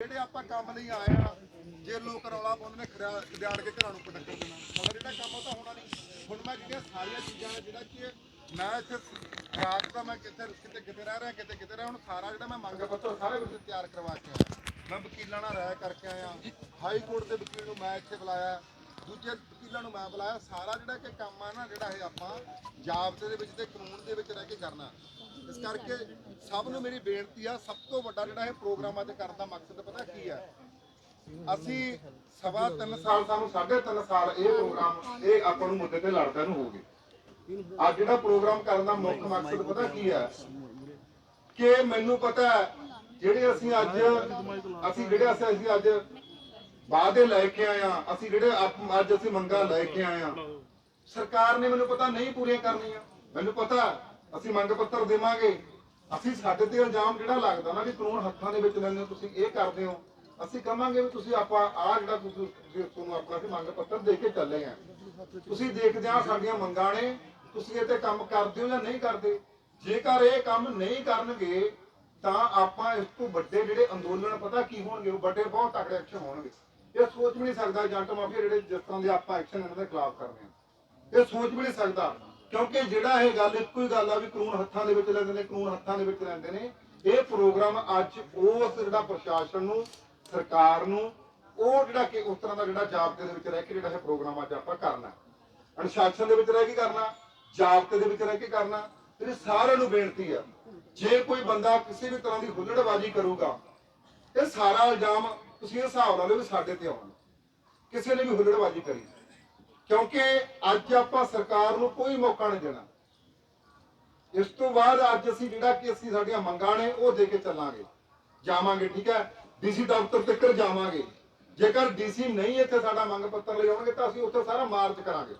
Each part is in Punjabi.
ਜਿਹੜੇ ਆਪਾਂ ਕੰਮ ਲਈ ਆਏ ਆ, ਜੇ ਲੋਕ ਰੌਲਾ ਪਾਉਂਦੇ ਨੇ ਖੜਿਆ ਖੜਿਆੜ ਕੇ ਘਰਾਂ ਨੂੰ ਪਟੱਕਰ ਦੇਣਾ। ਮਗਰ ਜਿਹੜਾ ਕੰਮ ਉਹ ਤਾਂ ਹੋਣਾ ਨਹੀਂ। ਹੁਣ ਮੈਂ ਜਿਹੜੀਆਂ ਸਾਰੀਆਂ ਚੀਜ਼ਾਂ ਨੇ, ਜਿਹੜਾ ਕਿ ਮੈਂ ਇੱਥੇ ਰਾਤ ਦਾ ਮੈਂ ਕਿਤੇ ਕਿਤੇ ਕਿਤੇ ਰਹਿ ਰਿਹਾ ਕਿਤੇ ਕਿਤੇ ਰਹਿ ਹੁਣ ਸਾਰਾ ਜਿਹੜਾ ਮੈਂ ਮੰਗ ਪੱਤਰ ਸਾਰੇ ਕੁਝ ਤਿਆਰ ਕਰਵਾ ਕੇ ਆਇਆ। ਮੈਂ ਵਕੀਲਾਂ ਨਾਲ ਰਾਏ ਕਰਕੇ ਆਇਆ। ਹਾਈ ਕੋਰਟ ਦੇ ਵਕੀਲ ਨੂੰ ਮੈਂ ਇੱਥੇ ਬੁਲਾਇਆ। ਦੂਜੇ ਵਕੀਲਾਂ ਨੂੰ ਮੈਂ ਬੁਲਾਇਆ। ਸਾਰਾ ਜਿਹੜਾ ਕਿ ਕੰਮ ਆ ਨਾ, ਜਿਹੜਾ ਇਹ ਆਪਾਂ ਜਾਬਤੇ ਦੇ ਵਿੱਚ ਤੇ ਕਾਨੂੰਨ ਦੇ ਵਿੱਚ ਰਹਿ ਕੇ ਕਰਨਾ। ਇਸ ਕਰਕੇ ਸਭ ਨੂੰ ਮੇਰੀ ਬੇਨਤੀ ਆ, ਸਭ ਤੋਂ ਵੱਡਾ ਜਿਹੜਾ ਇਹ ਪ੍ਰੋਗਰਾਮ ਅੱਜ ਕਰਨ ਦਾ ਮਕਸਦ ਪਤਾ ਕੀ ਹੈ ਅਸੀਂ ਸਵਾ ਤਿੰਨ ਸਾਲ, ਸਾਨੂੰ ਸਾਢੇ ਤਿੰਨ ਸਾਲ ਇਹ ਪ੍ਰੋਗਰਾਮ, ਇਹ ਆਪਾਂ ਨੂੰ ਮੁੱਦੇ ਤੇ ਲੜਦਿਆਂ ਨੂੰ ਹੋ ਗਏ ਅੱਜ ਜਿਹੜਾ ਪ੍ਰੋਗਰਾਮ ਕਰਨ ਦਾ ਮੁੱਖ ਮਕਸਦ ਪਤਾ ਕੀ ਹੈ ਕਿ ਮੈਨੂੰ ਪਤਾ ਜਿਹੜੇ ਅਸੀਂ ਅੱਜ, ਅਸੀਂ ਜਿਹੜੇ ਅਸੀਂ ਅੱਜ ਵਾਅਦੇ ਲੈ ਕੇ ਆਏ ਆ ਅਸੀਂ ਜਿਹੜੇ ਅੱਜ ਅਸੀਂ ਮੰਗਾਂ ਲੈ ਕੇ ਆਏ ਆ ਸਰਕਾਰ ਨੇ ਮੈਨੂੰ ਪਤਾ ਨਹੀਂ ਪੂਰੀਆਂ ਕਰਨੀਆਂ। ਮੈਨੂੰ ਪਤਾ ਅਸੀਂ ਮੰਗ ਪੱਤਰ ਦੇਵਾਂਗੇ। ਅਸੀਂ ਸਾਡੇ ਤੇ ਇਲਜ਼ਾਮ ਜਿਹੜਾ ਲੱਗਦਾ ਨਾ ਕਿ ਕਾਨੂੰਨ ਹੱਥਾਂ ਦੇ ਵਿੱਚ ਲੈਂਦੇ ਹੋ, ਤੁਸੀਂ ਇਹ ਕਰਦੇ ਹੋ। ਅਸੀਂ ਕਹਾਂਗੇ ਵੀ ਤੁਸੀਂ ਆਪਾਂ ਆ ਜਿਹੜਾ ਤੁਸੀਂ ਤੁਸੀਂ ਤੁਹਾਨੂੰ ਆਪਣਾ ਵੀ ਮੰਗ ਪੱਤਰ ਦੇ ਕੇ ਚੱਲੇ ਆ ਤੁਸੀਂ ਦੇਖਦੇ ਆ ਸਾਡੀਆਂ ਮੰਗਾਂ ਨੇ, ਤੁਸੀਂ ਇਹ ਤੇ ਕੰਮ ਕਰਦੇ ਹੋ ਜਾਂ ਨਹੀਂ ਕਰਦੇ। ਜੇਕਰ ਇਹ ਕੰਮ ਨਹੀਂ ਕਰਨਗੇ, ਤਾਂ ਆਪਾਂ ਇਸ ਤੋਂ ਵੱਡੇ ਜਿਹੜੇ ਅੰਦੋਲਨ, ਪਤਾ ਕੀ ਹੋਣਗੇ? ਉਹ ਵੱਡੇ ਬਹੁਤ ਤਕੜੇ ਐਕਸ਼ਨ ਹੋਣਗੇ। ਇਹ ਸੋਚ ਵੀ ਨਹੀਂ ਸਕਦਾ ਏਜੰਟ ਮਾਫੀਆ ਜਿਹੜੇ ਜਿਸ ਤਰ੍ਹਾਂ ਦੇ ਆਪਾਂ ਐਕਸ਼ਨ ਇਹਨਾਂ ਦੇ ਖਿਲਾਫ ਕਰਦੇ ਹਾਂ। ਇਹ ਸੋਚ ਵੀ ਨਹੀਂ ਸਕਦਾ। ਕਿਉਂਕਿ ਜਿਹੜਾ ਇਹ ਗੱਲ ਇੱਕੋ ਹੀ ਗੱਲ ਆ ਵੀ ਕਾਨੂੰਨ ਹੱਥਾਂ ਦੇ ਵਿੱਚ ਲੈਂਦੇ ਨੇ, ਕਾਨੂੰਨ ਹੱਥਾਂ ਦੇ ਵਿੱਚ ਲੈਂਦੇ ਨੇ। ਇਹ ਪ੍ਰੋਗਰਾਮ ਅੱਜ ਉਸ ਜਿਹੜਾ ਪ੍ਰਸ਼ਾਸਨ ਨੂੰ, ਸਰਕਾਰ ਨੂੰ, ਉਹ ਜਿਹੜਾ ਕਿ ਉਸ ਤਰ੍ਹਾਂ ਦਾ ਜਿਹੜਾ ਜਾਬਤੇ ਦੇ ਵਿੱਚ ਰਹਿ ਕੇ ਜਿਹੜਾ ਇਹ ਪ੍ਰੋਗਰਾਮ ਅੱਜ ਆਪਾਂ ਕਰਨਾ। ਅਨੁਸ਼ਾਸਨ ਦੇ ਵਿੱਚ ਰਹਿ ਕੇ ਕਰਨਾ, ਜਾਬਤੇ ਦੇ ਵਿੱਚ ਰਹਿ ਕੇ ਕਰਨਾ। ਇਹ ਸਾਰਿਆਂ ਨੂੰ ਬੇਨਤੀ ਆ, ਜੇ ਕੋਈ ਬੰਦਾ ਕਿਸੇ ਵੀ ਤਰ੍ਹਾਂ ਦੀ ਹੁੱਲੜਬਾਜ਼ੀ ਕਰੂਗਾ, ਇਹ ਸਾਰਾ ਇਲਜ਼ਾਮ ਤੁਸੀਂ ਹਿਸਾਬ ਲਾ ਲਓ ਵੀ ਸਾਡੇ ਤੇ ਆਉਣਾ। ਕਿਸੇ ਨੇ ਵੀ ਹੁੱਲੜਬਾਜ਼ੀ ਕਰੀ। ਕਿਉਂਕਿ ਅੱਜ ਆਪਾਂ ਸਰਕਾਰ ਨੂੰ ਕੋਈ ਮੌਕਾ ਨਹੀਂ ਦੇਣਾ। ਇਸ ਤੋਂ ਬਾਅਦ ਅੱਜ ਅਸੀਂ ਜਿਹੜਾ ਕਿ ਅਸੀਂ ਸਾਡੀਆਂ ਮੰਗਾਂ ਨੇ, ਉਹ ਦੇ ਕੇ ਚੱਲਾਂਗੇ। ਜਾਵਾਂਗੇ, ਠੀਕ ਹੈ? ਡੀਸੀ ਦਫ਼ਤਰ ਤੱਕ ਜਾਵਾਂਗੇ। ਜੇਕਰ ਡੀਸੀ ਨਹੀਂ ਇੱਥੇ ਸਾਡਾ ਮੰਗ ਪੱਤਰ ਲੈ ਆਉਣਗੇ, ਤਾਂ ਅਸੀਂ ਉੱਥੇ ਸਾਰਾ ਮਾਰਚ ਕਰਾਂਗੇ।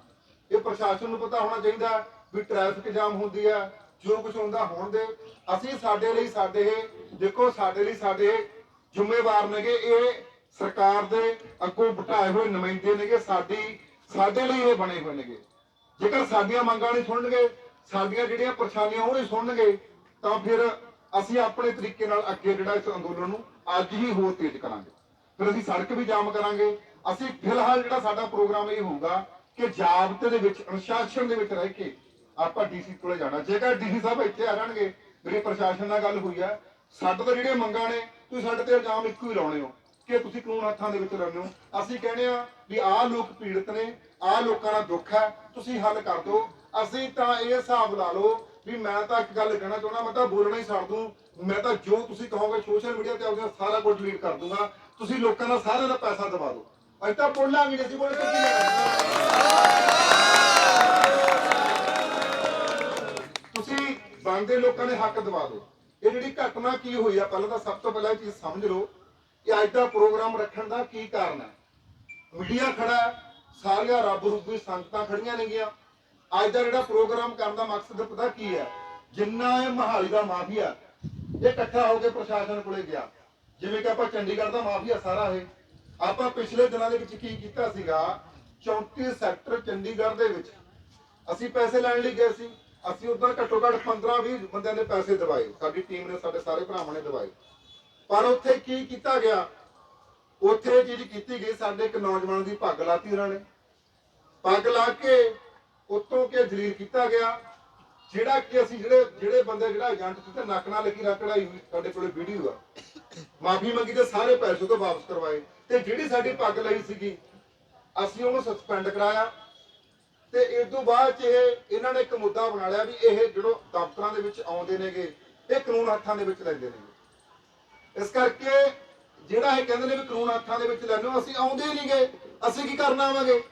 ਇਹ ਪ੍ਰਸ਼ਾਸਨ ਨੂੰ ਪਤਾ ਹੋਣਾ ਚਾਹੀਦਾ ਵੀ ਟ੍ਰੈਫਿਕ ਜਾਮ ਹੁੰਦੀ ਹੈ, ਜੋ ਕੁਝ ਹੁੰਦਾ ਹੋਣ ਦੇ। ਅਸੀਂ ਸਾਡੇ ਲਈ ਸਾਡੇ ਦੇਖੋ ਸਾਡੇ ਲਈ ਸਾਡੇ ਜ਼ਿੰਮੇਵਾਰ ਨੇਗੇ, ਇਹ ਸਰਕਾਰ ਦੇ ਅੱਗੋਂ ਬਿਠਾਏ ਹੋਏ ਨੁਮਾਇੰਦੇ ਨੇਗੇ, ਸਾਡੀ ਸਾਡੇ ਲਈ ਇਹ ਬਣੇ ਹੋਏ ਨੇਗੇ। ਜੇਕਰ ਸਾਡੀਆਂ ਮੰਗਾਂ ਨਹੀਂ ਸੁਣਨਗੇ, ਸਾਡੀਆਂ ਜਿਹੜੀਆਂ ਪਰੇਸ਼ਾਨੀਆਂ ਉਹ ਨਹੀਂ ਸੁਣਨਗੇ, ਤਾਂ ਫਿਰ ਅਸੀਂ ਆਪਣੇ ਤਰੀਕੇ ਨਾਲ ਅੱਗੇ ਜਿਹੜਾ ਇਸ ਅੰਦੋਲਨ ਨੂੰ ਅੱਜ ਹੀ ਹੋਰ ਤੇਜ਼ ਕਰਾਂਗੇ। ਫਿਰ ਅਸੀਂ ਸੜਕ ਵੀ ਜਾਮ ਕਰਾਂਗੇ। ਅਸੀਂ ਫਿਲਹਾਲ ਜਿਹੜਾ ਸਾਡਾ ਪ੍ਰੋਗਰਾਮ ਇਹ ਹੋਊਗਾ ਕਿ ਜਾਬਤੇ ਦੇ ਵਿੱਚ, ਅਨੁਸ਼ਾਸਨ ਦੇ ਵਿੱਚ ਰਹਿ ਕੇ ਆਪਾਂ ਡੀਸੀ ਕੋਲੇ ਜਾਣਾ। ਜੇਕਰ ਡੀਸੀ ਸਾਹਿਬ ਇੱਥੇ ਆ ਜਾਣਗੇ ਮੇਰੀ ਪ੍ਰਸ਼ਾਸਨ ਨਾਲ ਗੱਲ ਹੋਈ ਹੈ ਸਾਡੇ ਤਾਂ ਜਿਹੜੀਆਂ ਮੰਗਾਂ ਨੇ, ਤੁਸੀਂ ਸਾਡੇ ਤੇ ਇਲਜ਼ਾਮ ਇੱਕੋ ਹੀ ਲਾਉਣੇ ਹੋ। ਕਿ ਤੁਸੀਂ ਕਾਨੂੰਨ ਹੱਥਾਂ ਦੇ ਵਿੱਚ ਲੈਂਦੇ ਹੋ। ਅਸੀਂ ਕਹਿੰਦੇ ਆ ਵੀ ਆਹ ਲੋਕ ਪੀੜਤ ਨੇ ਆਹ ਲੋਕਾਂ ਦਾ ਦੁੱਖ ਹੈ ਤੁਸੀਂ ਹੱਲ ਕਰ ਦਿਓ। ਅਸੀਂ ਤਾਂ ਇਹ ਹਿਸਾਬ ਲਾ ਲਓ ਵੀ ਮੈਂ ਤਾਂ ਇੱਕ ਗੱਲ ਕਹਿਣਾ ਚਾਹੁੰਦਾ ਮੈਂ ਤਾਂ ਬੋਲਣਾ ਹੀ ਛੱਡ ਦੂੰ। ਮੈਂ ਤਾਂ ਜੋ ਤੁਸੀਂ ਕਹੋਗੇ ਸੋਸ਼ਲ ਮੀਡੀਆ ਤੇ ਆਪਣਾ ਸਾਰਾ ਕੁਝ ਡਿਲੀਟ ਕਰ ਦੂੰਗਾ। ਤੁਸੀਂ ਲੋਕਾਂ ਦਾ ਸਾਰਿਆਂ ਦਾ ਪੈਸਾ ਦਵਾ ਦਿਓ। ਅਸੀਂ ਤਾਂ ਬੋਲਾਂਗੇ ਨਹੀਂ, ਅਸੀਂ ਬੋਲੇ ਤਾਂ ਕੀ ਲੈਣਾ ਤੁਸੀਂ ਬੰਦੇ ਲੋਕਾਂ ਦੇ ਹੱਕ ਦਵਾ ਦਿਓ। ਇਹ ਜਿਹੜੀ ਘਟਨਾ ਕੀ ਹੋਈ ਆ ਪਹਿਲਾਂ ਤਾਂ ਸਭ ਤੋਂ ਪਹਿਲਾਂ ਇਹ ਚੀਜ਼ ਸਮਝ ਲਓ ਕਿ ਅੱਜ ਦਾ ਪ੍ਰੋਗਰਾਮ ਰੱਖਣ ਦਾ ਕੀ ਕਾਰਨ ਹੈ? ਮੀਡੀਆ ਖੜਾ ਸਾਰੀਆਂ ਰੱਬ ਰੂਪੀ ਸੰਗਤਾਂ ਖੜੀਆਂ ਨੇਗੀਆਂ। ਅੱਜ ਦਾ ਜਿਹੜਾ ਪ੍ਰੋਗਰਾਮ ਕਰਨ ਦਾ ਮਕਸਦ ਪਤਾ ਕੀ ਹੈ? ਜਿੰਨਾ ਇਹ ਮਹਾਲੀ ਦਾ ਮਾਫੀਆ ਇਹ ਇਕੱਠਾ ਹੋ ਕੇ ਪ੍ਰਸ਼ਾਸਨ ਕੋਲੇ ਗਿਆ। ਜਿਵੇਂ ਕਿ ਆਪਾਂ ਚੰਡੀਗੜ੍ਹ ਦਾ ਮਾਫੀਆ ਸਾਰਾ ਇਹ। ਆਪਾਂ ਪਿਛਲੇ ਦਿਨਾਂ ਦੇ ਵਿੱਚ ਕੀ ਕੀਤਾ ਸੀਗਾ? 34 ਸੈਕਟਰ ਚੰਡੀਗੜ੍ਹ ਦੇ ਵਿੱਚ ਅਸੀਂ ਪੈਸੇ ਲੈਣ ਲਈ ਗਏ ਸੀ। ਅਸੀਂ ਉਧਰ ਘੱਟੋ ਘੱਟ 15 20 ਬੰਦਿਆਂ ਨੇ ਪੈਸੇ ਦਵਾਏ। ਸਾਡੀ ਟੀਮ ਨੇ, ਸਾਡੇ ਸਾਰੇ ਭਰਾਵਾਂ ਨੇ ਦਵਾਏ। ਪਰ ਉੱਥੇ ਕੀ ਕੀਤਾ ਗਿਆ? ਉੱਥੇ ਇਹ ਚੀਜ਼ ਕੀਤੀ ਗਈ, ਸਾਡੇ ਇੱਕ ਨੌਜਵਾਨ ਦੀ ਪੱਗ ਲਾਤੀ ਉਹਨਾਂ ਨੇ। ਪੱਗ ਲਾ ਕੇ ਉੱਤੋਂ ਕੇ ਜਲੀਲ ਕੀਤਾ ਗਿਆ, ਜਿਹੜਾ ਕਿ ਅਸੀਂ ਜਿਹੜੇ ਜਿਹੜੇ ਬੰਦੇ ਜਿਹੜਾ ਏਜੰਟ ਤੇ ਨੱਕ ਨਾਲ ਲੱਗੀ ਰੱਖ ਕਢਾਈ ਹੋਈ ਸਾਡੇ ਕੋਲੇ ਵੀਡੀਓ ਆ। ਮਾਫੀ ਮੰਗੀ ਤੇ ਸਾਰੇ ਪੈਸੇ ਤੋਂ ਵਾਪਸ ਕਰਵਾਏ। ਤੇ ਜਿਹੜੀ ਸਾਡੀ ਪੱਗ ਲਈ ਸੀਗੀ, ਅਸੀਂ ਉਹਨੂੰ ਸਸਪੈਂਡ ਕਰਾਇਆ। ਤੇ ਇਸ ਤੋਂ ਬਾਅਦ ਚ ਇਹ, ਇਹਨਾਂ ਨੇ ਇੱਕ ਮੁੱਦਾ ਬਣਾ ਲਿਆ ਵੀ ਇਹ ਜਿਹੜੋ ਦਫ਼ਤਰਾਂ ਦੇ ਵਿੱਚ ਆਉਂਦੇ ਨੇਗੇ, ਇਹ ਕਾਨੂੰਨ ਹੱਥਾਂ ਦੇ ਵਿੱਚ ਲੈਂਦੇ ਨੇਗੇ ਇਸ ਕਰਕੇ ਜਿਹੜਾ ਇਹ ਕਹਿੰਦੇ ਨੇ ਵੀ ਕਾਨੂੰਨ ਹੱਥਾਂ ਦੇ ਵਿੱਚ ਲੈਣੋ ਅਸੀਂ ਆਉਂਦੇ ਹੀ ਨਹੀਂ ਗਏ ਅਸੀਂ ਕੀ ਕਰਨ ਆਵਾਂਗੇ?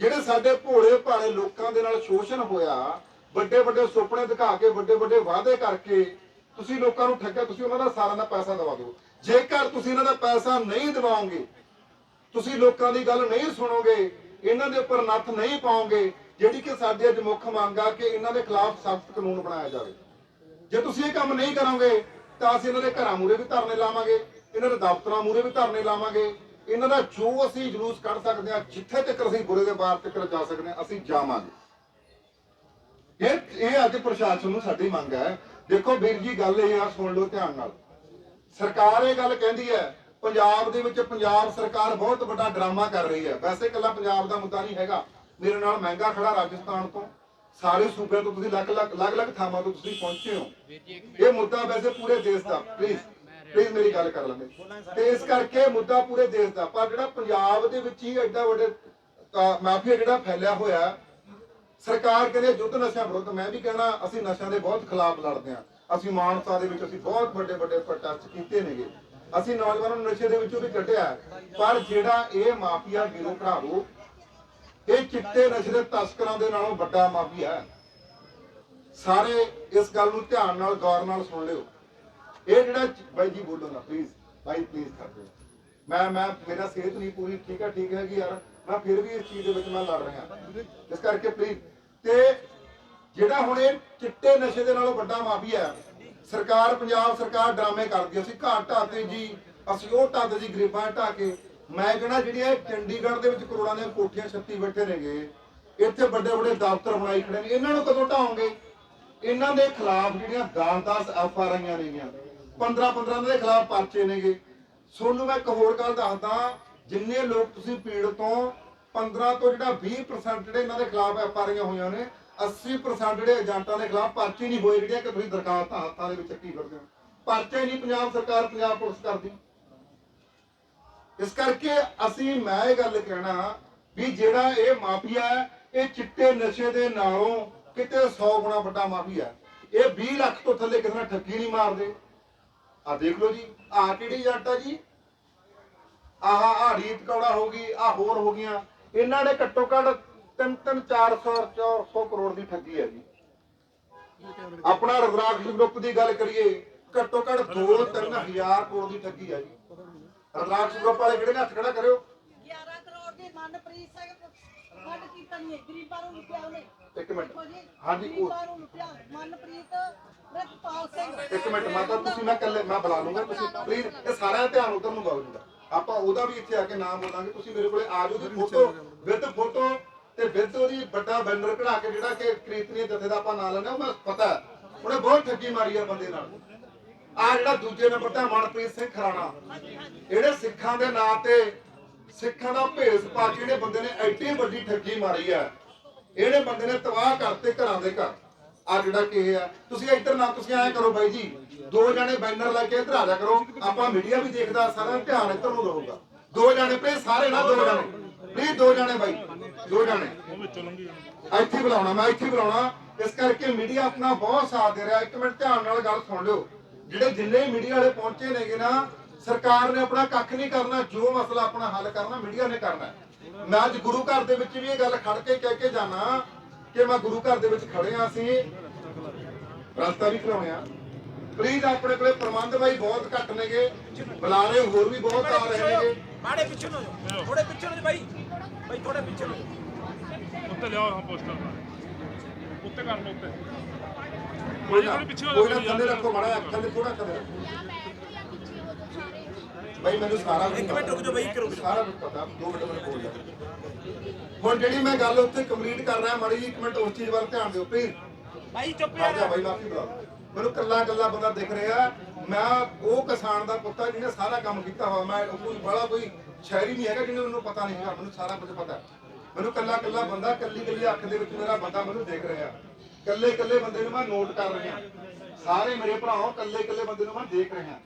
ਜਿਹੜੇ ਸਾਡੇ ਭੋਲੇ ਭਾਲੇ ਲੋਕਾਂ ਦੇ ਨਾਲ ਸ਼ੋਸ਼ਣ ਹੋਇਆ, ਵੱਡੇ ਵੱਡੇ ਸੁਪਨੇ ਦਿਖਾ ਕੇ, ਵੱਡੇ ਵੱਡੇ ਵਾਅਦੇ ਕਰਕੇ ਤੁਸੀਂ ਲੋਕਾਂ ਨੂੰ ਠੱਗਿਆ, ਤੁਸੀਂ ਉਹਨਾਂ ਦਾ ਸਾਰਿਆਂ ਦਾ ਪੈਸਾ ਦਵਾ ਦਿਓ। ਜੇਕਰ ਤੁਸੀਂ ਇਹਨਾਂ ਦਾ ਪੈਸਾ ਨਹੀਂ ਦਿਵਾਓਗੇ, ਤੁਸੀਂ ਲੋਕਾਂ ਦੀ ਗੱਲ ਨਹੀਂ ਸੁਣੋਗੇ, ਇਹਨਾਂ ਦੇ ਉੱਪਰ ਨੱਥ ਨਹੀਂ ਪਾਓਗੇ, ਜਿਹੜੀ ਕਿ ਸਾਡੀ ਅੱਜ ਮੁੱਖ ਮੰਗ ਆ ਕਿ ਇਹਨਾਂ ਦੇ ਖਿਲਾਫ ਸਖਤ ਕਾਨੂੰਨ ਬਣਾਇਆ ਜਾਵੇ। ਜੇ ਤੁਸੀਂ ਇਹ ਕੰਮ ਨਹੀਂ ਕਰੋਗੇ ਤਾਂ ਅਸੀਂ ਇਹਨਾਂ ਦੇ ਘਰਾਂ ਮੂਰੇ ਵੀ ਧਰਨੇ ਲਾਵਾਂਗੇ, ਇਹਨਾਂ ਦੇ ਦਫ਼ਤਰਾਂ ਮੂਰੇ ਵੀ ਧਰਨੇ ਲਾਵਾਂਗੇ। ਇਹਨਾਂ ਦਾ ਜੋ ਅਸੀਂ ਜਲੂਸ ਕੱਢ ਸਕਦੇ ਹਾਂ ਜਿੱਥੇ ਤੱਕ ਅਸੀਂ ਬੁਰੇ ਦੇ ਬਾਹਰ ਤੱਕ ਜਾ ਸਕਦੇ ਹਾਂ, ਅਸੀਂ ਜਾਵਾਂਗੇ। ਇਹ ਇਹ ਅੱਜ ਪ੍ਰਸ਼ਾਸਨ ਨੂੰ ਸਾਡੀ ਮੰਗ ਹੈ। ਦੇਖੋ ਵੀਰ ਜੀ, ਗੱਲ ਇਹ ਆ, ਸੁਣ ਲਓ ਧਿਆਨ ਨਾਲ। ਸਰਕਾਰ ਇਹ ਗੱਲ ਕਹਿੰਦੀ ਹੈ, ਪੰਜਾਬ ਦੇ ਵਿੱਚ ਪੰਜਾਬ ਸਰਕਾਰ ਬਹੁਤ ਵੱਡਾ ਡਰਾਮਾ ਕਰ ਰਹੀ ਹੈ। ਵੈਸੇ ਇਕੱਲਾ ਪੰਜਾਬ ਦਾ ਮੁੱਦਾ ਨਹੀਂ ਹੈਗਾ। ਮੇਰੇ ਨਾਲ ਮਹਿੰਗਾ ਖੜਾ ਰਾਜਸਥਾਨ ਤੋਂ। ਸਾਰੇ ਸੂਬਿਆਂ ਤੋਂ ਤੁਸੀਂ ਅਲੱਗ ਅਲੱਗ ਥਾਵਾਂ ਤੋਂ ਤੁਸੀਂ ਪਹੁੰਚੇ ਹੋ। ਇਹ ਮੁੱਦਾ ਵੈਸੇ ਪੂਰੇ ਦੇਸ਼ ਦਾ ਪਲੀਜ਼ ਪਲੀਜ਼ ਮੇਰੀ ਗੱਲ ਕਰ ਲੈਂਦੇ। ਤੇ ਇਸ ਕਰਕੇ ਮੁੱਦਾ ਪੂਰੇ ਦੇਸ਼ ਦਾ ਪਰ ਜਿਹੜਾ ਪੰਜਾਬ ਦੇ ਵਿੱਚ ਹੀ ਐਡਾ ਵੱਡੇ ਮਾਫੀਆ ਜਿਹੜਾ ਫੈਲਿਆ ਹੋਇਆ ਸਰਕਾਰ ਕਹਿੰਦੇ ਯੁੱਧ ਨਸ਼ਾ ਵਿਰੁੱਧ। ਮੈਂ ਵੀ ਕਹਿਣਾ ਅਸੀਂ ਨਸ਼ਿਆਂ ਦੇ ਬਹੁਤ ਖਿਲਾਫ ਲੜਦੇ ਹਾਂ। ਅਸੀਂ ਮਾਨਸਾ ਦੇ ਵਿੱਚ ਅਸੀਂ ਬਹੁਤ ਵੱਡੇ ਵੱਡੇ ਪ੍ਰੋਟੈਸਟ ਕੀਤੇ ਨੇਗੇ। ਅਸੀਂ ਨੌਜਵਾਨਾਂ ਨੂੰ ਨਸ਼ੇ ਦੇ ਵਿੱਚੋਂ ਵੀ ਕੱਢਿਆ। ਪਰ ਜਿਹੜਾ ਇਹ ਮਾਫੀਆ ਵੀਰੋ ਭਰਾਵੋ ਇਹ ਚਿੱਟੇ ਨਸ਼ੇ ਦੇ ਤਸਕਰਾਂ ਦੇ ਨਾਲੋਂ ਵੱਡਾ ਮਾਫੀਆ ਹੈ। ਸਾਰੇ ਇਸ ਗੱਲ ਨੂੰ ਧਿਆਨ ਨਾਲ, ਗੌਰ ਨਾਲ ਸੁਣ ਲਿਓ। ਇਹ ਜਿਹੜਾ ਬਾਈ ਜੀ ਬੋਲੋ ਨਾ ਪਲੀਜ਼ ਬਾਈ ਪਲੀਜ਼ ਕਰ ਦਿਓ। ਮੈਂ ਮੈਂ ਮੇਰਾ ਸਿਹਤ ਨਹੀਂ ਪੂਰੀ, ਠੀਕ ਹੈ ਠੀਕ ਹੈ ਕਿ ਯਾਰ, ਮੈਂ ਫਿਰ ਵੀ ਇਸ ਚੀਜ਼ ਦੇ ਵਿੱਚ ਮੈਂ ਲੜ ਰਿਹਾ। ਇਸ ਕਰਕੇ ਪਲੀਜ਼ ਤੇ ਜਿਹੜਾ ਹੁਣ ਇਹ ਚਿੱਟੇ ਨਸ਼ੇ ਦੇ ਨਾਲੋਂ ਵੱਡਾ ਮਾਫੀਆ ਹੈ, ਸਰਕਾਰ, ਪੰਜਾਬ ਸਰਕਾਰ ਡਰਾਮੇ ਕਰਦੀ ਹੈ। ਅਸੀਂ ਘਾਟ ਢਾਤੇ ਜੀ, ਅਸੀਂ ਉਹ ਢਾਤੇ ਜੀ, ਗਰੀਬਾਂ ਢਾ ਕੇ ਮੈਂ ਕਹਿੰਦਾ ਜਿਹੜੀਆਂ ਚੰਡੀਗੜ੍ਹ ਦੇ ਵਿੱਚ ਕਰੋੜਾਂ ਦੀਆਂ ਕੋਠੀਆਂ ਛੱਤੀ ਬੈਠੇ ਨੇਗੇ, ਇੱਥੇ ਵੱਡੇ ਵੱਡੇ ਦਫ਼ਤਰ ਬਣਾਈ ਖੜੇ ਨੇ ਇਹਨਾਂ ਨੂੰ ਕਦੋਂ ਢਾਉਂਗੇ ਇਹਨਾਂ ਦੇ ਖਿਲਾਫ ਜਿਹੜੀਆਂ 10-10 ਐਫ ਆਰ ਆਈਆਂ ਨੇਗੀਆਂ 15-15 ਦੇ ਖਿਲਾਫ ਪਰਚੇ ਨੇਗੇ। ਸੋਨੂੰ ਮੈਂ ਇੱਕ ਹੋਰ ਗੱਲ ਦੱਸਦਾ, ਜਿੰਨੇ ਲੋਕ ਤੁਸੀਂ ਪੀੜ ਤੋਂ 15 ਤੋਂ ਜਿਹੜਾ 20% ਜਿਹੜੇ ਇਹਨਾਂ ਦੇ ਖਿਲਾਫ ਐਫ ਆਰ ਆਈਆਂ ਹੋਈਆਂ ਨੇ 80% ਜਿਹੜੇ ਏਜੰਟਾਂ ਦੇ ਖਿਲਾਫ ਪਰਚੇ ਨਹੀਂ ਹੋਏ, ਜਿਹੜੀਆਂ ਕਿ ਤੁਸੀਂ ਦਰਖਾਸਤਾਂ ਹੱਥਾਂ ਦੇ ਵਿੱਚ ਚੱਕੀ ਫਿਰਦੇ ਹੋ। ਪਰਚੇ ਨਹੀਂ ਪੰਜਾਬ ਸਰਕਾਰ ਪੰਜਾਬ ਪੁਲਿਸ ਕਰਦੀ। ਇਸ ਕਰਕੇ ਅਸੀਂ, ਮੈਂ ਇਹ ਗੱਲ ਕਹਿਣਾ ਵੀ ਜਿਹੜਾ ਇਹ ਮਾਫੀਆ ਹੈ, ਇਹ ਚਿੱਟੇ ਨਸ਼ੇ ਦੇ ਨਾਲੋਂ ਕਿਤੇ 100 ਗੁਣਾ ਵੱਡਾ ਮਾਫੀਆ ਇਹ 20 ਲੱਖ ਤੋਂ ਥੱਲੇ ਕਿਸੇ ਨਾਲ ਠੱਗੀ ਨਹੀਂ ਮਾਰਦੇ। ਆ ਦੇਖ ਲਓ ਜੀ ਆ ਕਿਹੜੀ ਜੱਟ ਆ ਜੀ? ਆਹ ਆ ਰੀਤ ਕੌੜਾ ਹੋ ਗਈ ਆ ਹੋਰ ਹੋ ਗਈਆਂ। ਇਹਨਾਂ ਨੇ ਘੱਟੋ ਘੱਟ 3 3 400 400 ਕਰੋੜ ਦੀ ਠੱਗੀ ਹੈ ਜੀ। ਆਪਣਾ ਰਜ਼ਰਾਕ ਗਰੁੱਪ ਦੀ ਗੱਲ ਕਰੀਏ, ਘੱਟੋ ਘੱਟ 2 3000 ਕਰੋੜ ਦੀ ਠੱਗੀ ਹੈ ਜੀ। ਰਜ਼ਰਾਕ ਗਰੁੱਪ ਵਾਲੇ ਕਿਹੜੇ ਨੇ ਹੱਥ ਖੜਾ ਕਰਿਓ? 11 ਕਰੋੜ ਦੀ ਮਨਪ੍ਰੀਤ ਸਿੰਘ ਫੰਡ ਕੀਤਾ ਨਹੀਂ ਗਰੀਬਾਂ ਨੂੰ ਲੁੱਟਿਆ ਉਹਨੇ। ਇੱਕ ਮਿੰਟ। ਦੇਖੋ ਜੀ ਹਾਂਜੀ ਉਹ ਗਰੀਬਾਂ ਨੂੰ ਲੁੱਟਿਆ ਮਨਪ੍ਰੀਤ ਰਤਪਾਲ ਸਿੰਘ। ਇੱਕ ਮਿੰਟ ਮਾਤਾ ਤੁਸੀਂ ਮੈਂ ਕੱਲੇ ਮੈਂ ਬੁਲਾ ਲੂੰਗਾ ਤੁਸੀਂ ਪਲੀਜ਼ ਇਹ ਸਾਰਾ ਧਿਆਨ ਉਧਰ ਨੂੰ ਗਾਓ ਜੂਗਾ ਆਪਾਂ ਉਹਦਾ ਵੀ ਇੱਥੇ ਆ ਕੇ ਨਾਮ ਬੋਲਾਂਗੇ। ਤੁਸੀਂ ਮੇਰੇ ਕੋਲੇ ਆ ਜਾਓ ਦੀ ਫੋਟੋ ਵਿਦ ਫੋਟੋ ਤੇ ਵਿਦ ਉਹਦੀ ਵੱਡਾ ਬੈਨਰ ਕਢਾ ਕੇ ਜਿਹੜਾ ਕਿ ਕੀਰਤਨੀ ਜਥੇ ਦਾ ਆਪਾਂ ਨਾਂ ਲੈਣਾ ਉਹ ਮੈਂ ਪਤਾ ਹੈ। ਉਹਨੇ ਬਹੁਤ ਠੱਗੀ ਮਾਰੀ ਆ ਬੰਦੇ ਨਾਲ। ਆ ਜਿਹੜਾ ਦੂਜੇ ਨੰਬਰ ਤੇ ਮਨਪ੍ਰੀਤ ਸਿੰਘ ਖਰਾਣਾ। ਜਿਹੜੇ ਸਿੱਖਾਂ ਦੇ ਨਾਂ ਤੇ ਸਿੱਖਾਂ ਦਾ ਭੇਸ ਪਾ ਕੇ ਜਿਹੜੇ ਬੰਦੇ ਨੇ ਐਡੀ ਵੱਡੀ ਠੱਗੀ ਮਾਰੀ ਆ। ਇਹਨੇ ਬੰਦੇ ਨੇ ਤਬਾਹ ਕਰਤੇ ਘਰਾਂ ਦੇ ਘਰ। ਆ ਜਿਹੜਾ ਕਿ ਇਹ ਤੁਸੀਂ ਇੱਧਰ ਨਾ, ਤੁਸੀਂ ਐਂ ਕਰੋ ਬਾਈ ਜੀ। ਦੋ ਜਣੇ ਬੈਨਰ ਲੈ ਕੇ ਇੱਧਰ ਆ ਜਾ ਕਰੋ। ਆਪਾਂ ਮੀਡੀਆ ਵੀ ਦੇਖਦਾ, ਸਾਰਾ ਧਿਆਨ ਇੱਧਰ ਨੂੰ ਰਹੂਗਾ। ਦੋ ਜਾਣੇ ਪਲੀਜ਼ ਸਾਰੇ ਨਾ ਦੋ ਜਾਣੇ। ਪਲੀਜ਼ ਦੋ ਜਾਣੇ ਬਾਈ। ਦੋ ਜਾਣੇ। ਇੱਥੇ ਬੁਲਾਉਣਾ, ਮੈਂ ਇੱਥੇ ਬੁਲਾਉਣਾ। ਇਸ ਕਰਕੇ ਮੀਡੀਆ ਆਪਣਾ ਬਹੁਤ ਸਾਥ ਦੇ ਰਿਹਾ। ਇੱਕ ਮਿੰਟ ਧਿਆਨ ਨਾਲ ਗੱਲ ਸੁਣ ਲਿਓ। ਜਿਹੜੇ ਜਿੰਨੇ ਮੀਡੀਆ ਵਾਲੇ ਪਹੁੰਚੇ ਨੇਗੇ ਨਾ ਸਰਕਾਰ ਨੇ ਆਪਣਾ ਕੱਖ ਨਹੀਂ ਕਰਨਾ ਜੋ ਮਸਲਾ ਆਪਣਾ ਹੱਲ ਕਰਨਾ ਮੀਡੀਆ ਨੇ ਕਰਨਾ ਹੈ। ਮੈਂ ਅੱਜ ਗੁਰੂ ਘਰ ਦੇ ਵਿੱਚ ਵੀ ਇਹ ਗੱਲ ਖੜ ਕੇ ਕਹਿ ਕੇ ਜਾਣਾ ਕਿ ਮੈਂ ਗੁਰੂ ਘਰ ਦੇ ਵਿੱਚ ਖੜੇ ਆ ਅਸੀਂ ਰਸਤਾ ਵੀ ਖਲਾਉਣੇ ਆ ਪਲੀਜ਼ ਆਪਣੇ ਕੋਲੇ ਪ੍ਰਬੰਧ ਬਾਈ ਬਹੁਤ ਘੱਟ ਨੇਗੇ। ਬੁਲਾਰੇ ਹੋਰ ਵੀ ਬਹੁਤ ਆ ਰਹੇ ਨੇਗੇ। ਮਾੜੇ ਪਿੱਛੇ ਨੂੰ। ਥੋੜੇ ਪਿੱਛੇ ਨੂੰ ਬਾਈ। ਬਾਈ ਥੋੜੇ ਪਿੱਛੇ ਨੂੰ ਉੱਤੇ ਲਿਆਓ ਹਾਂ ਪੋਸਟਰ ਉੱਤੇ ਕਰ ਲਓ ਉੱਤੇ। ਕੋਈ ਥੋੜੀ ਪਿੱਛੇ ਹੋ ਕੋਈ ਨਾ ਜਾਓ ਥੱਲੇ ਰੱਖੋ ਮਾੜਾ ਜਿਹਾ, ਥੱਲੇ ਥੋੜਾ ਥੱਲੇ ਰੱਖੋ। ਬਾਈ ਮੈਨੂੰ ਸਾਰਾ ਇੱਕ ਮਿੰਟ ਰੁਕ ਜਾਓ ਬਾਈ ਇੱਕ ਰੁਕ ਜਾਓ। ਸਾਰਾ ਕੁਝ ਪਤਾ ਦੋ ਮਿੰਟ ਮੈਨੂੰ ਬੋਲ ਜਾ ਹੁਣ ਜਿਹੜੀ ਮੈਂ ਗੱਲ ਉੱਥੇ ਕੰਪਲੀਟ ਕਰ ਰਿਹਾ ਮਾੜੀ ਜੀ ਇੱਕ ਮਿੰਟ ਉਸ ਚੀਜ਼ ਵੱਲ ਧਿਆਨ ਦਿਓ ਪਲੀਜ਼ ਬਾਈ ਚੁੱਪ ਆ ਜਾ ਯਾਰ। ਬਾਈ ਮਾਫੀ ਬੁਲਾ ਮੈਨੂੰ ਕੱਲਾ ਕੱਲਾ ਬੰਦਾ ਦਿਖ ਰਿਹਾ। ਮੈਂ ਉਹ ਕਿਸਾਨ ਦਾ ਪੁੱਤ ਆ ਜਿਹਨੇ ਸਾਰਾ ਕੰਮ ਕੀਤਾ ਹੋਇਆ। ਮੈਂ ਕੋਈ ਬੜਾ ਕੋਈ ਸ਼ਾਇਰੀ ਨਹੀਂ ਹੈਗਾ ਜਿਹਨੂੰ ਮੈਨੂੰ ਪਤਾ ਨਹੀਂ ਹੈਗਾ। ਮੈਨੂੰ ਸਾਰਾ ਕੁਝ ਪਤਾ। ਮੈਨੂੰ ਕੱਲਾ ਕੱਲਾ ਬੰਦਾ ਕੱਲੀ ਕੱਲੀ ਅੱਖ ਦੇ ਵਿੱਚ ਮੇਰਾ ਬੰਦਾ ਮੈਨੂੰ ਦੇਖ ਰਿਹਾ। ਕੱਲੇ ਕੱਲੇ ਬੰਦੇ ਨੂੰ ਮੈਂ ਨੋਟ ਕਰ ਰਿਹਾ। ਸਾਰੇ ਮੇਰੇ ਭਰਾਓ ਕੱਲੇ ਕੱਲੇ ਬੰਦੇ ਨੂੰ ਮੈਂ ਦੇਖ ਰਿਹਾ।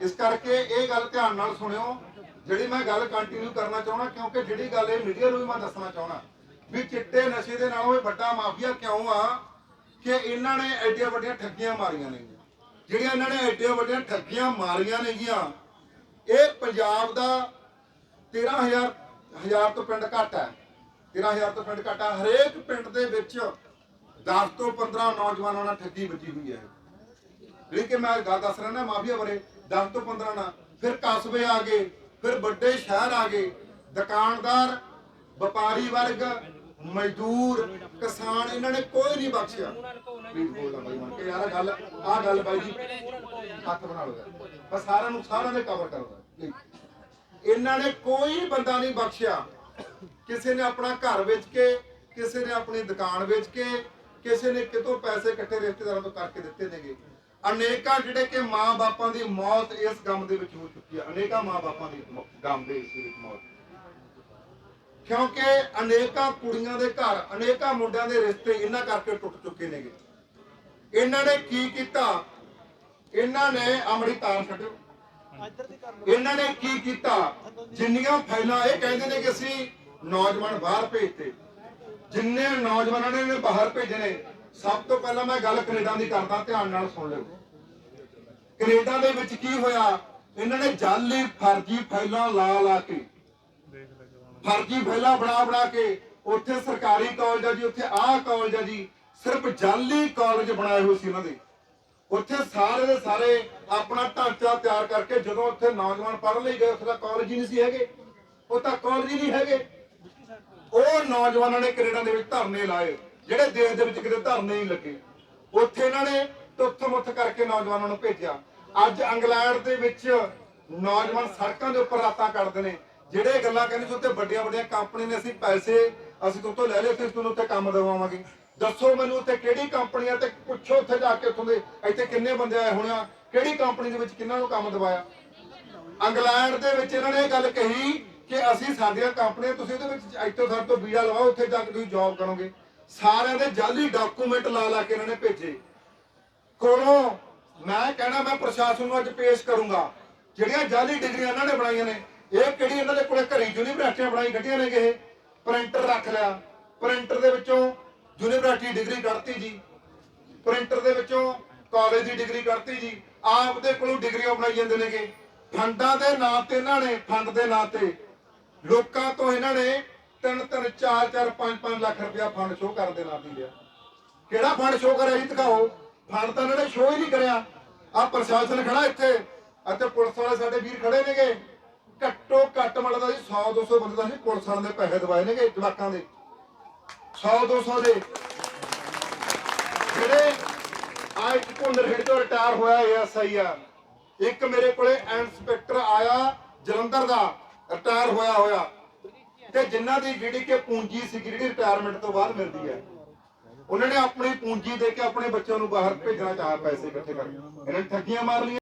ਇਸ ਕਰਕੇ ਇਹ ਗੱਲ ਧਿਆਨ ਨਾਲ ਸੁਣਿਓ। ਜਿਹੜੀ ਮੈਂ ਗੱਲ ਕੰਟੀਨਿਊ ਕਰਨਾ ਚਾਹਣਾ ਕਿਉਂਕਿ ਜਿਹੜੀ ਗੱਲ ਇਹ ਮੀਡੀਆ ਨੂੰ ਵੀ ਮੈਂ ਦੱਸਣਾ ਚਾਹਣਾ ਵੀ ਚਿੱਟੇ ਨਸ਼ੇ ਦੇ ਨਾਲ ਇਹ ਵੱਡਾ ਮਾਫੀਆ ਕਿਉਂ ਆ ਕਿ ਇਹਨਾਂ ਨੇ ਐਡੀਆਂ ਵੱਡੀਆਂ ਠੱਗੀਆਂ ਮਾਰੀਆਂ ਨੇ। ਜਿਹੜੀਆਂ ਇਹਨਾਂ ਨੇ ਐਡੀਆਂ ਵੱਡੀਆਂ ਠੱਗੀਆਂ ਮਾਰੀਆਂ ਨੇਗੀਆਂ, ਇਹ ਪੰਜਾਬ ਦਾ 13000 ਹਜ਼ਾਰ ਤੋਂ ਪਿੰਡ ਘੱਟ ਹੈ। 13000 ਤੋਂ ਪਿੰਡ ਘੱਟ ਹੈ। ਹਰੇਕ ਪਿੰਡ ਦੇ ਵਿੱਚ 10 ਤੋਂ 15 ਨੌਜਵਾਨਾਂ ਨਾਲ ਠੱਗੀ ਵੱਜੀ ਹੋਈ ਹੈ। ਜਿਹੜੀ ਕਿ ਮੈਂ ਗੱਲ ਦੱਸ ਰਿਹਾ ਨਾ ਮਾਫੀਆ ਬਾਰੇ 10 ਤੋਂ 15 ਨਾ ਫਿਰ ਕਸਬੇ ਆ ਗਏ, ਫਿਰ ਵੱਡੇ ਸ਼ਹਿਰ ਆ ਗਏ। ਦੁਕਾਨਦਾਰ, ਵਪਾਰੀ ਵਰਗ, ਮਜ਼ਦੂਰ, ਕਿਸਾਨ, ਇਹਨਾਂ ਨੇ ਕੋਈ ਨਹੀਂ ਬਖਸ਼ਿਆ। ਪਲੀਜ਼ ਬੋਲਣਾ ਬਾਈ ਮਨ ਕੇ। ਯਾਰ ਗੱਲ, ਆਹ ਗੱਲ ਬਾਈ ਜੀ, ਹੱਥ ਬਣਾ ਲਓ ਬਸ ਸਾਰਿਆਂ ਨੂੰ, ਸਾਰਿਆਂ ਦੇ ਕਵਰ ਕਰਦਾ ਇਹਨਾਂ ਨੇ ਕੋਈ ਬੰਦਾ ਨਹੀਂ ਬਖਸ਼ਿਆ। ਕਿਸੇ ਨੇ ਆਪਣਾ ਘਰ ਵੇਚ ਕੇ, ਕਿਸੇ ਨੇ ਆਪਣੀ ਦੁਕਾਨ ਵੇਚ ਕੇ ਕਿਸੇ ਨੇ ਕਿਤੋਂ ਪੈਸੇ ਇਕੱਠੇ ਰਿਸ਼ਤੇਦਾਰਾਂ ਤੋਂ ਕਰਕੇ ਦਿੱਤੇ ਨੇਗੇ। ਅਨੇਕਾਂ ਜਿਹੜੇ ਕਿ ਮਾਂ-ਬਾਪਾਂ ਦੀ ਮੌਤ ਇਸ ਗਮ ਦੇ ਵਿੱਚ ਹੋ ਚੁੱਕੀ ਹੈ ਅਨੇਕਾਂ ਮਾਂ-ਬਾਪਾਂ ਦੀ ਮੌ- ਗਮ ਦੇ ਇਸ ਵਿੱਚ ਮੌਤ। ਕਿਉਂਕਿ ਅਨੇਕਾਂ ਕੁੜੀਆਂ ਦੇ ਘਰ, ਅਨੇਕਾਂ ਮੁੰਡਿਆਂ ਦੇ ਰਿਸ਼ਤੇ ਇਹਨਾਂ ਕਰਕੇ ਟੁੱਟ ਚੁੱਕੇ ਨੇਗੇ। ਇਹਨਾਂ ਨੇ ਕੀ ਕੀਤਾ? ਇਹਨਾਂ ਨੇ ਅਮਰੀ ਤਾਰ ਛੱਡਿਓ। ਇਹਨਾਂ ਨੇ ਕੀ ਕੀਤਾ? ਜਿੰਨੀਆਂ ਫਾਈਲਾਂ ਇਹ ਕਹਿੰਦੇ ਨੇ ਕਿ ਅਸੀਂ ਨੌਜਵਾਨ ਬਾਹਰ ਭੇਜਤੇ। ਜਿੰਨੇ ਨੌਜਵਾਨਾਂ ਨੇ ਇਹਨੇ ਬਾਹਰ ਭੇਜੇ ਨੇ, ਸਭ ਤੋਂ ਪਹਿਲਾਂ ਮੈਂ ਗੱਲ ਕੈਨੇਡਾ ਦੀ ਕਰਦਾ, ਧਿਆਨ ਨਾਲ ਸੁਣ ਲਿਓ। ਕੈਨੇਡਾ ਦੇ ਵਿੱਚ ਕੀ ਹੋਇਆ? ਇਹਨਾਂ ਨੇ ਜਾਲੀ ਫਰਜ਼ੀ ਫਾਈਲਾਂ ਲਾ ਲਾ ਕੇ, ਫਰਜ਼ੀ ਫਾਈਲਾਂ ਬਣਾ ਬਣਾ ਕੇ, ਉੱਥੇ ਸਰਕਾਰੀ ਕਾਲਜ ਆ ਜੀ, ਉੱਥੇ ਆਹ ਕਾਲਜ ਆ ਜੀ, ਸਿਰਫ ਜਾਲੀ ਕਾਲਜ ਬਣਾਏ ਹੋਏ ਸੀ ਇਹਨਾਂ ਦੇ। ਉੱਥੇ ਸਾਰੇ ਦੇ ਸਾਰੇ ਆਪਣਾ ਢਾਂਚਾ ਤਿਆਰ ਕਰਕੇ ਜਦੋਂ ਉੱਥੇ ਨੌਜਵਾਨ ਪੜ੍ਹਨ ਲਈ ਗਏ, ਉੱਥੇ ਤਾਂ ਕਾਲਜ ਹੀ ਨਹੀਂ ਸੀ ਹੈਗੇ। ਉਹ ਤਾਂ ਕਾਲਜ ਹੀ ਨਹੀਂ ਹੈਗੇ। ਉਹ ਨੌਜਵਾਨਾਂ ਨੇ ਕੈਨੇਡਾ ਦੇ ਵਿੱਚ ਧਰਨੇ ਲਾਏ, ਜਿਹੜੇ ਦੇਸ਼ ਦੇ ਵਿੱਚ ਕਿਤੇ ਧਰਨੇ ਨਹੀਂ ਲੱਗੇ। ਉੱਥੇ ਇਹਨਾਂ ਨੇ ਤੁੱਥ ਮੁੱਥ ਕਰਕੇ ਨੌਜਵਾਨਾਂ ਨੂੰ ਭੇਜਿਆ। ਅੱਜ ਇੰਗਲੈਂਡ ਦੇ ਵਿੱਚ ਨੌਜਵਾਨ ਸੜਕਾਂ ਦੇ ਉੱਪਰ ਰਾਤਾਂ ਕੱਢਦੇ ਨੇ। ਜਿਹੜੇ ਗੱਲਾਂ ਕਹਿੰਦੇ ਸੀ ਉੱਤੇ ਵੱਡੀਆਂ ਵੱਡੀਆਂ ਕੰਪਨੀ ਨੇ, ਅਸੀਂ ਪੈਸੇ ਅਸੀਂ ਤੋਂ ਤੋਂ ਲੈ ਲਏ, ਫਿਰ ਤੁਹਾਨੂੰ ਉੱਤੇ ਕੰਮ ਦਿਵਾਵਾਂਗੇ ਦੱਸੋ ਮੈਨੂੰ ਉੱਤੇ ਕਿਹੜੀ ਕੰਪਨੀ ਆ ਤੇ ਪੁੱਛੋ ਉੱਥੇ ਜਾ ਕੇ ਉੱਥੋਂ ਦੇ, ਇੱਥੇ ਕਿੰਨੇ ਬੰਦੇ ਆਏ ਹੋਣੇ ਆ, ਕਿਹੜੀ ਕੰਪਨੀ ਦੇ ਵਿੱਚ ਕਿੰਨਾਂ ਨੂੰ ਕੰਮ ਦਿਵਾਇਆ? ਇੰਗਲੈਂਡ ਦੇ ਵਿੱਚ ਇਹਨਾਂ ਨੇ ਇਹ ਗੱਲ ਕਹੀ ਕਿ ਅਸੀਂ ਸਾਡੀਆਂ ਕੰਪਨੀਆਂ, ਤੁਸੀਂ ਉਹਦੇ ਵਿੱਚ ਇੱਥੋਂ ਸਾਡੇ ਤੋਂ ਵੀਜ਼ਾ ਲਵਾਓ, ਉੱਥੇ ਜਾ ਕੇ ਤੁਸੀਂ ਜੌਬ ਕਰੋਗੇ। ਸਾਰਿਆਂ ਦੇ ਜਾਲੀ ਡਾਕੂਮੈਂਟ ਲਾ ਲਾ ਕੇ ਇਹਨਾਂ ਨੇ ਭੇਜੇ। ਕੋਲੋਂ ਮੈਂ ਕਹਿਣਾ, ਮੈਂ ਪ੍ਰਸ਼ਾਸਨ ਨੂੰ ਅੱਜ ਪੇਸ਼ ਕਰੂੰਗਾ, ਜਿਹੜੀਆਂ ਜਾਲੀ ਡਿਗਰੀਆਂ ਇਹਨਾਂ ਨੇ ਬਣਾਈਆਂ ਨੇ, ਇਹ ਕਿਹੜੀ ਇਹਨਾਂ ਦੇ ਕੋਲੇ ਘਰੀ ਯੂਨੀਵਰਸਿਟੀਆਂ ਬਣਾਈ ਕੱਢੀਆਂ ਨੇ ਇਹ? ਪ੍ਰਿੰਟਰ ਰੱਖ ਲਿਆ। ਪ੍ਰਿੰਟਰ ਦੇ ਵਿੱਚੋਂ ਯੂਨੀਵਰਸਿਟੀ ਡਿਗਰੀ ਕੱਢਤੀ ਜੀ। ਪ੍ਰਿੰਟਰ ਦੇ ਵਿੱਚੋਂ ਕਾਲਜ ਦੀ ਡਿਗਰੀ ਕੱਢਤੀ ਜੀ। ਆਪ ਦੇ ਕੋਲੋਂ ਡਿਗਰੀਆਂ ਬਣਾਈ ਜਾਂਦੇ ਨੇਗੇ। ਫੰਡਾਂ ਦੇ ਨਾਂ ਤੇ ਇਹਨਾਂ ਨੇ, ਫੰਡ ਦੇ ਨਾਂ ਤੇ ਲੋਕਾਂ ਤੋਂ ਇਹਨਾਂ ਨੇ 3 3 4 4 5 5 ਲੱਖ ਰੁਪਇਆ ਫੰਡ ਸ਼ੋਅ ਕਰਨ ਦੇ ਨਾਂ ਲਿਆ। ਕਿਹੜਾ ਫੰਡ ਸ਼ੋਅ ਕਰਿਆ ਜੀ ਦਿਖਾਓ। ਫੰਡ ਤਾਂ ਇਹਨਾਂ ਨੇ ਸ਼ੋਅ ਹੀ ਨਹੀਂ ਕਰਿਆ। ਆ ਪ੍ਰਸ਼ਾਸਨ ਖੜਾ ਇੱਥੇ ਅਤੇ ਪੁਲਿਸ ਵਾਲੇ ਸਾਡੇ ਵੀਰ ਖੜੇ ਨੇਗੇ। ਘੱਟੋ ਘੱਟ ਮਤਲਬ ਜੀ 100 200 ਬੰਦੇ ਦਾ ਅਸੀਂ ਪੁਲਿਸ ਵਾਲਿਆਂ ਦੇ ਪੈਸੇ ਦਵਾਏ ਨੇਗੇ ਜਵਾਕਾਂ ਦੇ। 100 200 ਦੇ। ਜਿਹੜੇ ਆ ਇੱਕ ਭੁੰਦਰ ਖੇਡ ਤੋਂ ਰਿਟਾਇਰ ਹੋਇਆ ਐਸਆਈ ਆ, ਇੱਕ ਮੇਰੇ ਕੋਲੇ ਇੰਸਪੈਕਟਰ ਆਇਆ ਜਲੰਧਰ ਦਾ। ਰਿਟਾਇਰ ਹੋਇਆ ਹੋਇਆ ਤੇ ਜਿਨ੍ਹਾਂ ਦੀ ਜਿਹੜੀ ਕਿ ਪੂੰਜੀ ਸੀ ਜਿਹੜੀ ਰਿਟਾਇਰਮੈਂਟ ਤੋਂ ਬਾਅਦ ਮਿਲਦੀ ਹੈ, ਉਹਨਾਂ ਨੇ ਆਪਣੀ ਪੂੰਜੀ ਦੇ ਕੇ ਆਪਣੇ ਬੱਚਿਆਂ ਨੂੰ ਬਾਹਰ ਭੇਜਣਾ ਚਾਹਿਆ, ਪੈਸੇ ਇਕੱਠੇ ਕਰਕੇ। ਇਹਨਾਂ ਨੇ ਠੱਗੀਆਂ ਮਾਰ ਲਈਆਂ।